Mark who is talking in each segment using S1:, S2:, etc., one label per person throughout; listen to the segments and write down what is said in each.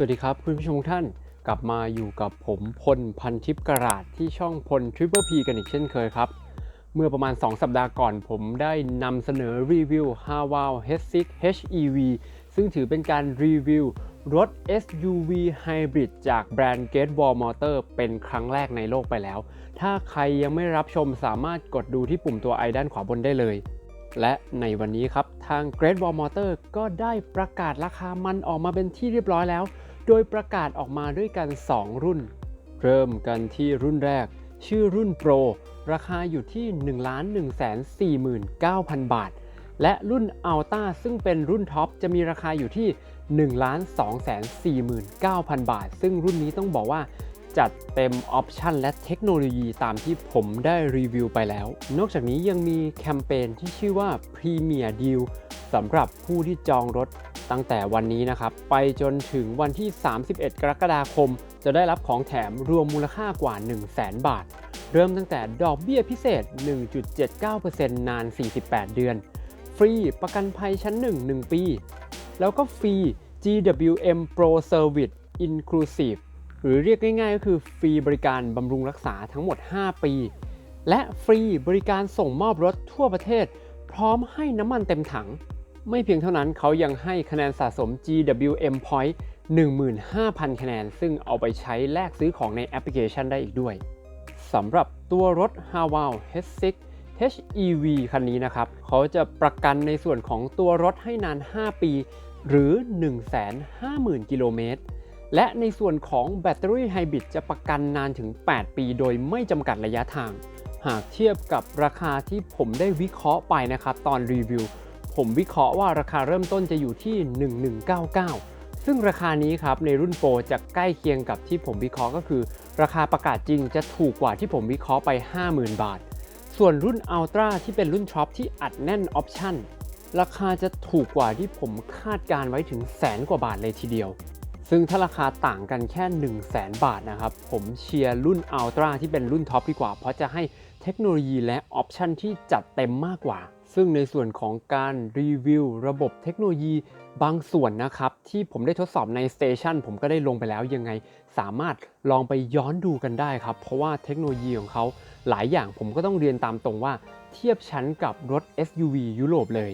S1: สวัสดีครับคุณผู้ชมทุกท่านกลับมาอยู่กับผมพลพันทิพย์กระราดที่ช่องพล Triple P กันอีกเช่นเคยครับ เมื่อประมาณ 2 สัปดาห์ก่อนผมได้นำเสนอรีวิว h a w a l H6 HEV ซึ่งถือเป็นการรีวิวรถ SUV Hybrid จากแบรนด์ Gate Wall Motor เป็นครั้งแรกในโลกไปแล้ว ถ้าใครยังไม่รับชมสามารถกดดูที่ปุ่มตัวไอด้านขวาบนได้เลย และในวันนี้ครับ ทาง Great Wall Motor ก็ได้ประกาศราคามันออกมาเป็นที่เรียบร้อยแล้ว โดยประกาศออกมาด้วยกัน 2 รุ่น เริ่มกันที่รุ่นแรก ชื่อรุ่น Pro ราคาอยู่ที่ 1 1 4 9 0 0 0 บาท และรุ่น Alta ซึ่งเป็นรุ่นท็อปจะมีราคาอยู่ที่ 1 2 4 9 0 0 0 บาท ซึ่งรุ่นนี้ต้องบอกว่า จัดเต็มออปชันและเทคโนโลยีตามที่ผมได้รีวิวไปแล้ว นอกจากนี้ยังมีแคมเปญที่ชื่อว่า Premier Deal สำหรับผู้ที่จองรถตั้งแต่วันนี้นะครับ ไปจนถึงวันที่ 31 กรกฎาคม จะได้รับของแถมรวมมูลค่ากว่า 1 0 0 0 0แบาท เริ่มตั้งแต่ดอกเบี้ยพิเศษ 1.79%นาน 48 เดือน ฟรีประกันภัยชั้น 1 1 ปี แล้วก็ฟรี GWM Pro Service Inclusive หรือเรียกง่ายๆ ก็คือฟรีบริการบำรุงรักษาทั้งหมด 5 ปี และฟรีบริการส่งมอบรถทั่วประเทศ พร้อมให้น้ำมันเต็มถัง ไม่เพียงเท่านั้นเขายังให้คะแนนสะสม GWM Point 15,000 คะแนน ซึ่งเอาไปใช้แลกซื้อของในแอปพลิเคชันได้อีกด้วยสำหรับตัวรถ h a w a l H6 HEV คันนี้นะครับ เขาจะประกันในส่วนของตัวรถให้นาน 5 ปี หรือ 150,000 กิโลเมตร และในส่วนของแบตเตอรี่ไฮบริดจะประกันนานถึง 8 ปี โดยไม่จำกัดระยะทาง หากเทียบกับราคาที่ผมได้วิเคราะห์ไปนะครับ ตอนรีวิว ผมวิเคราะห์ว่าราคาเริ่มต้นจะอยู่ที่ 1199 ซึ่งราคานี้ครับในรุ่นโปรจะใกล้เคียงกับที่ผมวิเคราะห์ก็คือ ราคาประกาศจริงจะถูกกว่าที่ผมวิเคราะห์ไป 50,000 บาท ส่วนรุ่น Ultra ที่เป็นรุ่นท็อปที่อัดแน่นออปชั่นราคาจะถูกกว่าที่ผมคาดการไว้ถึงแสนกว่าบาทเลยทีเดียว ซึ่งถ้าราคาต่างกันแค่ 1 0 0 0 0แบาทนะครับ ผมเชียร์รุ่น Ultra ที่เป็นรุ่นท็อปดีกว่า เพราะจะให้เทคโนโลยีและออปชันที่จัดเต็มมากกว่า ซึ่งในส่วนของการรีวิวระบบเทคโนโลยีบางส่วนนะครับ ที่ผมได้ทดสอบในสเตชันผมก็ได้ลงไปแล้วยังไง สามารถลองไปย้อนดูกันได้ครับ เพราะว่าเทคโนโลยีของเขาหลายอย่างผมก็ต้องเรียนตามตรงว่า เทียบชั้นกับรถ SUV ยุโรปเลย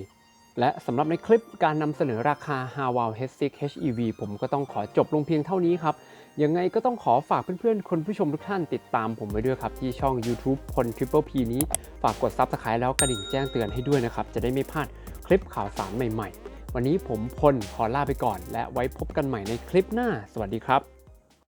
S1: และสำหรับในคลิปการนำเสนอราคา h a w a l H6 HEV ผมก็ต้องขอจบลงเพียงเท่านี้ครับยังไงก็ต้องขอฝากเพื่อนๆ คนผู้ชมทุกท่านติดตามผมไว้ด้วยครับ ที่ช่อง YouTube พล Triple P นี้ ฝากกด Subscribe แล้วกระดิ่งแจ้งเตือนให้ด้วยนะครับ จะได้ไม่พลาดคลิปข่าวสารใหม่ๆ วันนี้ผมพลขอลาไปก่อน และไว้พบกันใหม่ในคลิปหน้า สวัสดีครับ